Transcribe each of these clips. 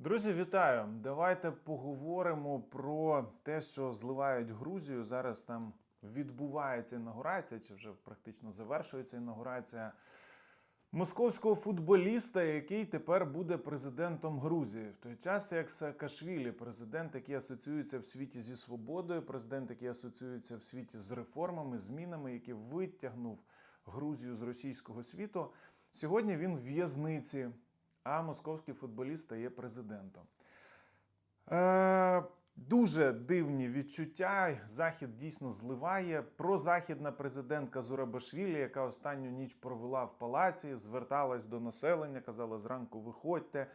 Друзі, вітаю! Давайте поговоримо про те, що зливають Грузію. Зараз там відбувається інаугурація, чи вже практично завершується інаугурація московського футболіста, який тепер буде президентом Грузії. В той час, як Саакашвілі, президент, який асоціюється в світі зі свободою, президент, який асоціюється в світі з реформами, змінами, який витягнув Грузію з російського світу. Сьогодні він в в'язниці, а московський футболіст стає президентом. Е, дуже дивні відчуття. Захід дійсно зливає. Прозахідна президентка Зурабашвілі, яка останню ніч провела в палаці, зверталась до населення, казала: зранку виходьте.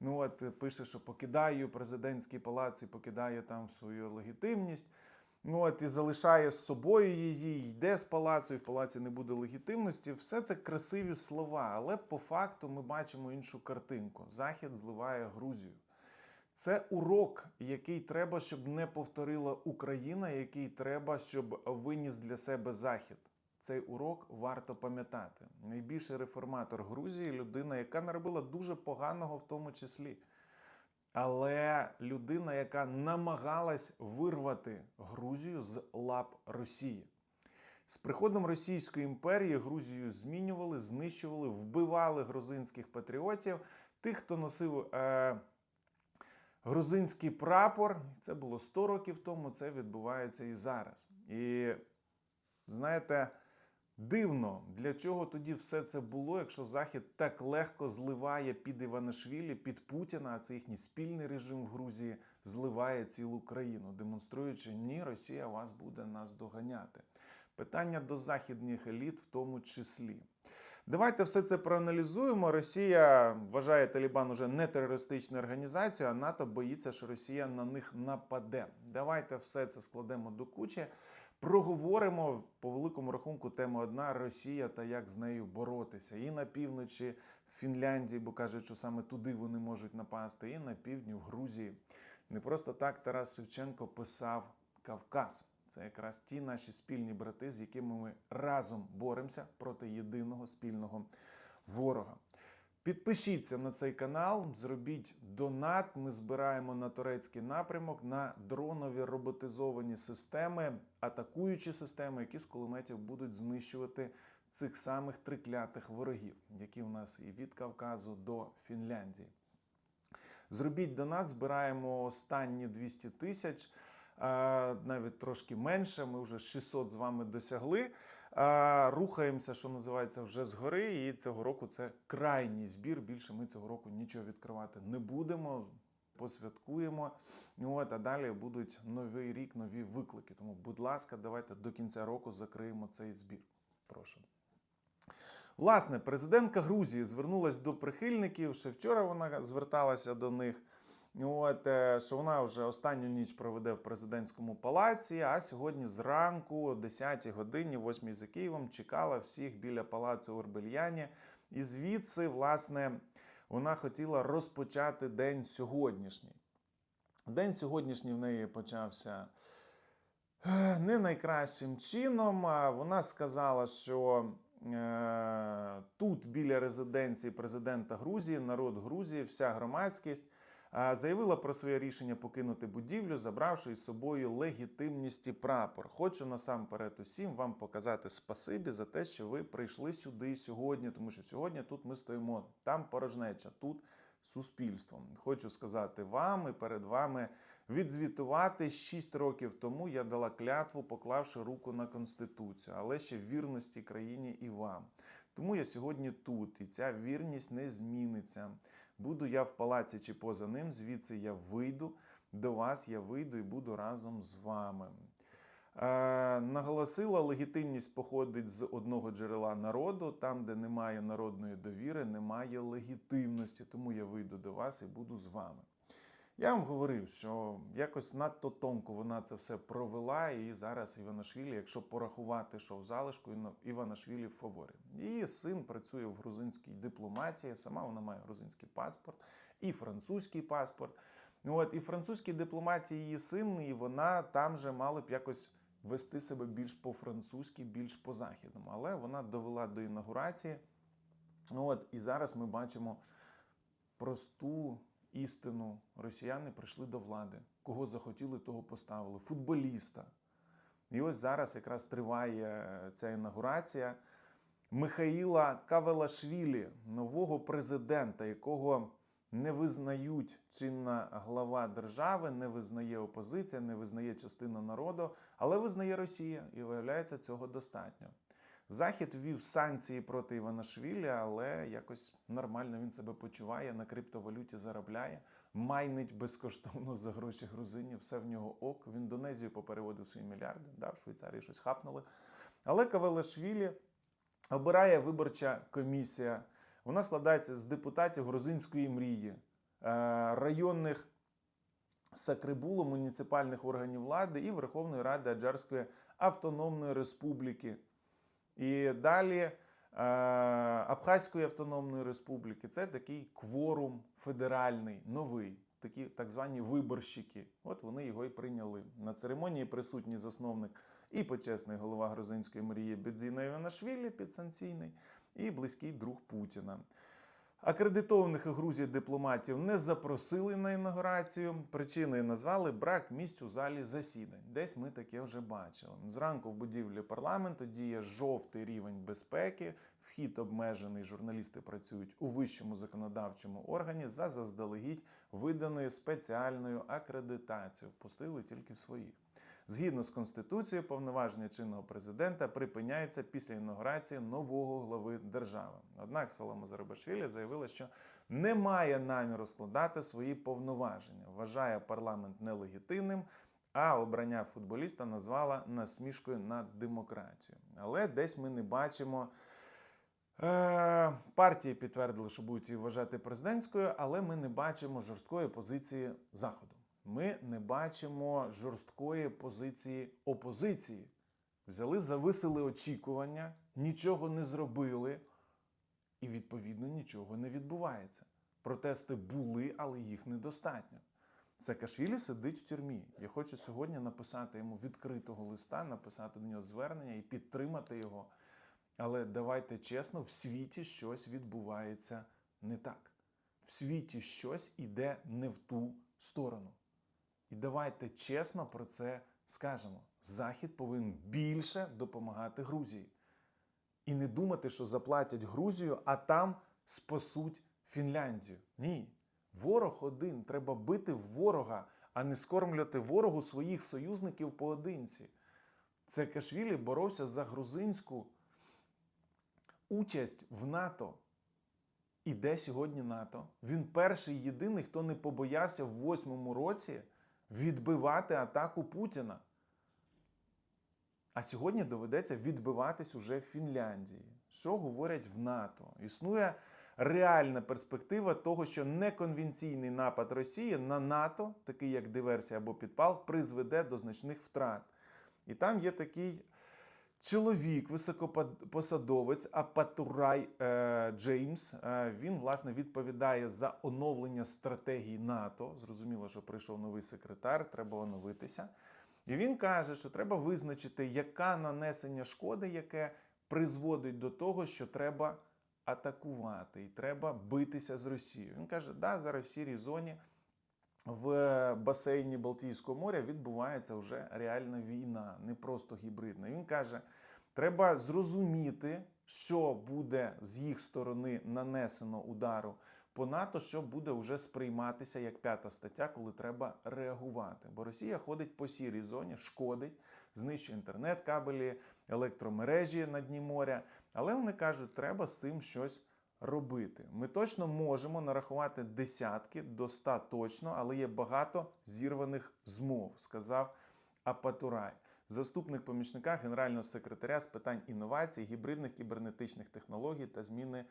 Ну от пише, що покидаю президентський палац і покидає там свою легітимність. Ну от і залишає з собою її, йде з палацу, і в палаці не буде легітимності. Все це красиві слова, але по факту ми бачимо іншу картинку. Захід зливає Грузію. Це урок, який треба, щоб не повторила Україна, який треба, щоб виніс для себе Захід. Цей урок варто пам'ятати. Найбільший реформатор Грузії людина, яка наробила дуже поганого в тому числі. Але людина, яка намагалась вирвати Грузію з лап Росії. З приходом Російської імперії Грузію змінювали, знищували, вбивали грузинських патріотів, тих, хто носив е, грузинський прапор. Це було 100 років тому, це відбувається і зараз. І знаєте, дивно, для чого тоді все це було, якщо Захід так легко зливає під Іванишвілі, під Путіна, а це їхній спільний режим в Грузії, зливає цілу країну, демонструючи, ні, Росія вас буде нас доганяти. Питання до західних еліт в тому числі. Давайте все це проаналізуємо. Росія вважає Талібан уже не терористичною організацією, а НАТО боїться, що Росія на них нападе. Давайте все це складемо до кучі. Проговоримо по великому рахунку. Тема одна Росія та як з нею боротися. І на півночі Фінляндії, бо кажуть, що саме туди вони можуть напасти, і на півдні в Грузії. Не просто так Тарас Шевченко писав Кавказ. Це якраз ті наші спільні брати, з якими ми разом боремося проти єдиного спільного ворога. Підпишіться на цей канал, зробіть донат. Ми збираємо на турецький напрямок на дронові роботизовані системи, атакуючі системи, які з кулеметів будуть знищувати цих самих триклятих ворогів, які в нас і від Кавказу до Фінляндії. Зробіть донат, збираємо останні 200 тисяч навіть трошки менше. Ми вже 600 з вами досягли. Рухаємося, що називається, вже згори. І цього року це крайній збір. Більше ми цього року нічого відкривати не будемо. Посвяткуємо. От, а далі будуть новий рік, нові виклики. Тому, будь ласка, давайте до кінця року закриємо цей збір. Прошу. Власне, президентка Грузії звернулася до прихильників. Ще вчора вона зверталася до них. От, е, що вона вже останню ніч проведе в президентському палаці. А сьогодні зранку, о 10 годині, 8-й за Києвом, чекала всіх біля палацу Орбельяні. І звідси, власне, вона хотіла розпочати день сьогоднішній. День сьогоднішній в неї почався е, не найкращим чином. Вона сказала, що е, тут біля резиденції президента Грузії, народ Грузії, вся громадськість заявила про своє рішення покинути будівлю, забравши із собою легітимність і прапор. Хочу насамперед усім вам показати спасибі за те, що ви прийшли сюди сьогодні, тому що сьогодні тут ми стоїмо. Там порожнеча, тут суспільством. Хочу сказати вам і перед вами відзвітувати 6 років тому. Я дала клятву, поклавши руку на конституцію, але ще вірності країні і вам. Тому я сьогодні тут, і ця вірність не зміниться. Буду я в палаці чи поза ним, звідси я вийду до вас, я вийду і буду разом з вами. Е, наголосила, легітимність походить з одного джерела народу. Там, де немає народної довіри, немає легітимності. Тому я вийду до вас і буду з вами. Я вам говорив, що якось надто тонко вона це все провела, і зараз Іванашвілі, якщо порахувати, що в залишку, Іванашвілі в фаворі. Її син працює в грузинській дипломатії, сама вона має грузинський паспорт і французький паспорт. От, І французькій дипломатії її син, і вона там же мали б якось вести себе більш по-французьки, більш по-західному. Але вона довела до інаугурації. От, І зараз ми бачимо просту істину. Росіяни прийшли до влади. Кого захотіли, того поставили. Футболіста. І ось зараз якраз триває е, ця інаугурація Михаїла Кавелашвілі, нового президента, якого не визнають чинна глава держави, не визнає опозиція, не визнає частина народу, але визнає Росія, і виявляється, цього достатньо. Захід ввів санкції проти Іванашвілі, але якось нормально він себе почуває, на криптовалюті заробляє, майнить безкоштовно за гроші грузинів, все в нього ок. В Індонезію попереводив свої мільярди, да, в Швейцарії щось хапнули. Але Кавелашвілі обирає виборча комісія. Вона складається з депутатів грузинської мрії, е, районних Сакрибулу, муніципальних органів влади і Верховної Ради Аджарської Автономної Республіки. І далі е, Абхазької Автономної Республіки це такий кворум федеральний, новий, такі так звані виборщики. От вони його і прийняли. На церемонії присутній засновник і почесний голова грузинської мрії Бедзіна Іванашвілі, підсанкційний, і близький друг Путіна. Акредитованих у Грузії дипломатів не запросили на інаугурацію. Причиною назвали брак місць у залі засідань. Десь ми таке вже бачили. Зранку в будівлі парламенту діє жовтий рівень безпеки. Вхід обмежений. Журналісти працюють у вищому законодавчому органі за заздалегідь виданою спеціальною акредитацією. Впустили тільки своїх. Згідно з конституцією, повноваження чинного президента припиняється після інаугурації нового глави держави. Однак Солома Зарабашвілі заявила, що не має наміру складати свої повноваження, вважає парламент нелегітимним. А обрання футболіста назвала насмішкою над демократією. Але десь ми не бачимо. Е, партії підтвердили, що будуть її вважати президентською, але ми не бачимо жорсткої позиції Заходу. Ми не бачимо жорсткої позиції опозиції. Взяли, зависили очікування, нічого не зробили, і відповідно нічого не відбувається. Протести були, але їх недостатньо. Саакашвілі сидить в тюрмі. Я хочу сьогодні написати йому відкритого листа, написати до нього звернення і підтримати його. Але давайте чесно, в світі щось відбувається не так. В світі щось іде не в ту сторону. І давайте чесно про це скажемо. Захід повинен більше допомагати Грузії. І не думати, що заплатять Грузію, а там спасуть Фінляндію. Ні. Ворог один. Треба бити ворога, а не скормлювати ворогу своїх союзників поодинці. Це Кашвілі боровся за грузинську участь в НАТО. І де сьогодні НАТО? Він перший єдиний, хто не побоявся в восьмому році відбивати атаку Путіна. А сьогодні доведеться відбиватись уже в Фінляндії. Що говорять в НАТО? Існує реальна перспектива того, що неконвенційний напад Росії на НАТО, такий як диверсія або підпал, призведе до значних втрат. І там є такий чоловік, високопосадовець Апатурай е, Джеймс. Е, він власне відповідає за оновлення стратегії НАТО. Зрозуміло, що прийшов новий секретар, треба оновитися. І він каже, що треба визначити, яка нанесення шкоди, яке призводить до того, що треба атакувати і треба битися з Росією. Він каже, да, зараз в сірій зоні в басейні Балтійського моря відбувається вже реальна війна, не просто гібридна. Він каже, треба зрозуміти, що буде з їх сторони нанесено удару по НАТО, що буде вже сприйматися як п'ята стаття, коли треба реагувати. Бо Росія ходить по сірій зоні, шкодить, знищує інтернет, кабелі, електромережі на дні моря. Але вони кажуть, треба з цим щось робити. Ми точно можемо нарахувати десятки до ста точно, але є багато зірваних змов, сказав Апатурай. Заступник помічника генерального секретаря з питань інновацій, гібридних кібернетичних технологій та зміни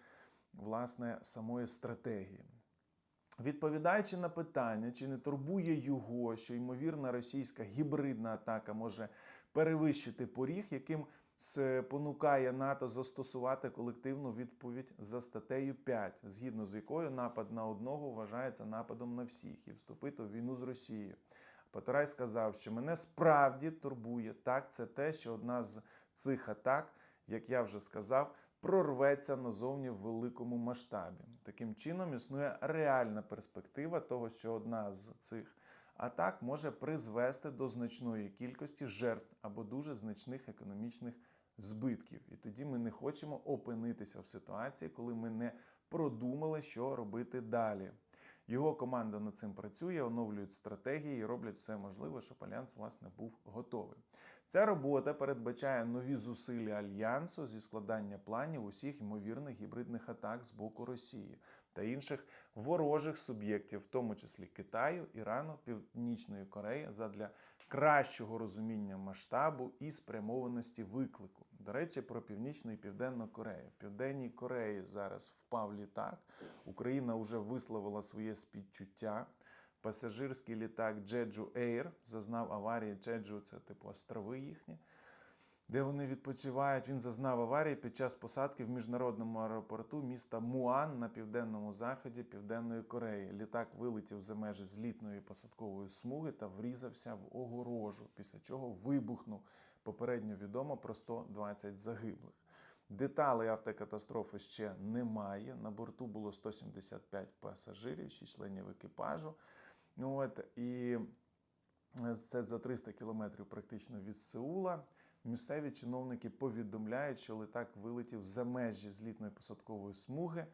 власне самої стратегії. Відповідаючи на питання, чи не турбує його, що ймовірна російська гібридна атака може перевищити поріг, яким спонукає НАТО застосувати колективну відповідь за статтею 5, згідно з якою напад на одного вважається нападом на всіх і вступити в війну з Росією. Патрай сказав, що мене справді турбує так. Це те, що одна з цих атак, як я вже сказав, прорветься назовні в великому масштабі. Таким чином існує реальна перспектива того, що одна з цих атак може призвести до значної кількості жертв або дуже значних економічних збитків. І тоді ми не хочемо опинитися в ситуації, коли ми не продумали, що робити далі. Його команда над цим працює, оновлюють стратегії і роблять все можливе, щоб альянс власне був готовий. Ця робота передбачає нові зусилля альянсу зі складання планів усіх ймовірних гібридних атак з боку Росії та інших ворожих суб'єктів, в тому числі Китаю, Ірану, Північної Кореї, задля кращого розуміння масштабу і спрямованості виклику. До речі, про північну і південну Корею. В південній Кореї зараз впав літак. Україна вже висловила своє співчуття. Пасажирський літак Jeju Air зазнав аварії. Jeju – це типу острови їхні, де вони відпочивають. Він зазнав аварії під час посадки в міжнародному аеропорту міста Муан на південному заході Південної Кореї. Літак вилетів за межі злітної посадкової смуги та врізався в огорожу, після чого вибухнув. Попередньо відомо про 120 загиблих. Деталей автокатастрофи ще немає. На борту було 175 пасажирів, 6 членів екіпажу. От, і це за 300 кілометрів практично від Сеула. Місцеві чиновники повідомляють, що літак вилетів за межі злітної посадкової смуги.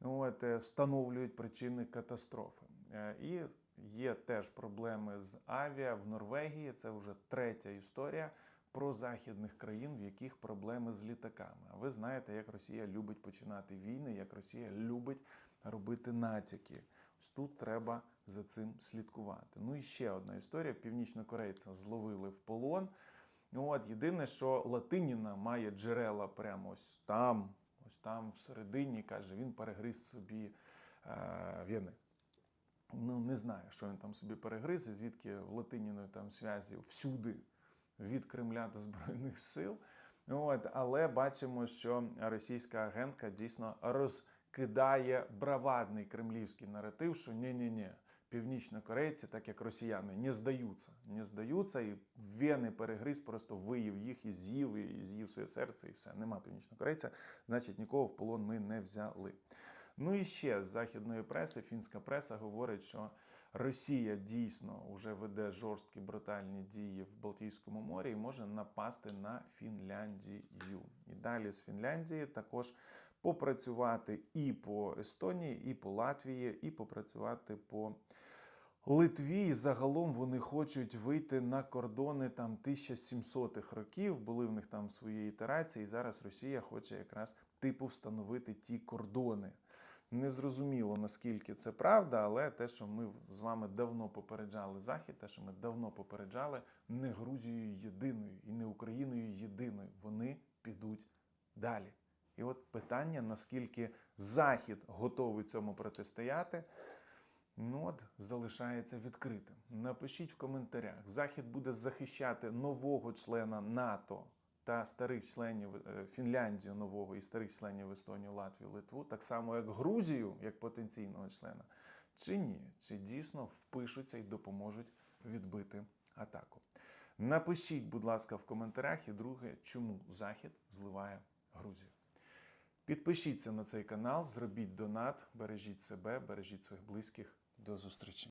От, е, встановлюють причини катастрофи. Е, І є теж проблеми з авіа в Норвегії. Це вже третя історія про західних країн, в яких проблеми з літаками. А ви знаєте, як Росія любить починати війни, як Росія любить робити натяки. Ось тут треба за цим слідкувати. Ну і ще одна історія: північнокорейця зловили в полон. Ну от єдине, що Латиніна має джерела прямо ось там, ось там всередині, каже, він перегриз собі е, вени. Ну, не знаю, що він там собі перегриз, і звідки в Латиніної там зв'язі всюди від Кремля до Збройних сил. От, але бачимо, що російська агентка дійсно розкидає бравадний кремлівський наратив, що ні-ні-ні, північнокорейці, так як росіяни, не здаються, не здаються, і вени перегриз, просто виїв їх і з'їв, і з'їв своє серце, і все. Нема північнокорейця, значить нікого в полон ми не взяли. Ну і ще з західної преси, фінська преса говорить, що Росія дійсно вже веде жорсткі брутальні дії в Балтійському морі і може напасти на Фінляндію. І далі з Фінляндії також попрацювати і по Естонії, і по Латвії, і попрацювати по Литві. І загалом вони хочуть вийти на кордони там 1700-х років. Були в них там свої ітерації. І зараз Росія хоче якраз типу встановити ті кордони. Незрозуміло наскільки це правда, але те, що ми з вами давно попереджали Захід, те, що ми давно попереджали, не Грузією єдиною і не Україною єдиною. Вони підуть далі. І от питання, наскільки Захід готовий цьому протистояти, ну от залишається відкритим. Напишіть в коментарях. Захід буде захищати нового члена НАТО та старих членів е, Фінляндію нового і старих членів Естонію, Латвію, Литву, так само як Грузію, як потенційного члена, чи ні? Чи дійсно впишуться і допоможуть відбити атаку? Напишіть, будь ласка, в коментарях. І друге, чому Захід зливає Грузію. Підпишіться на цей канал, зробіть донат, бережіть себе, бережіть своїх близьких. До зустрічі!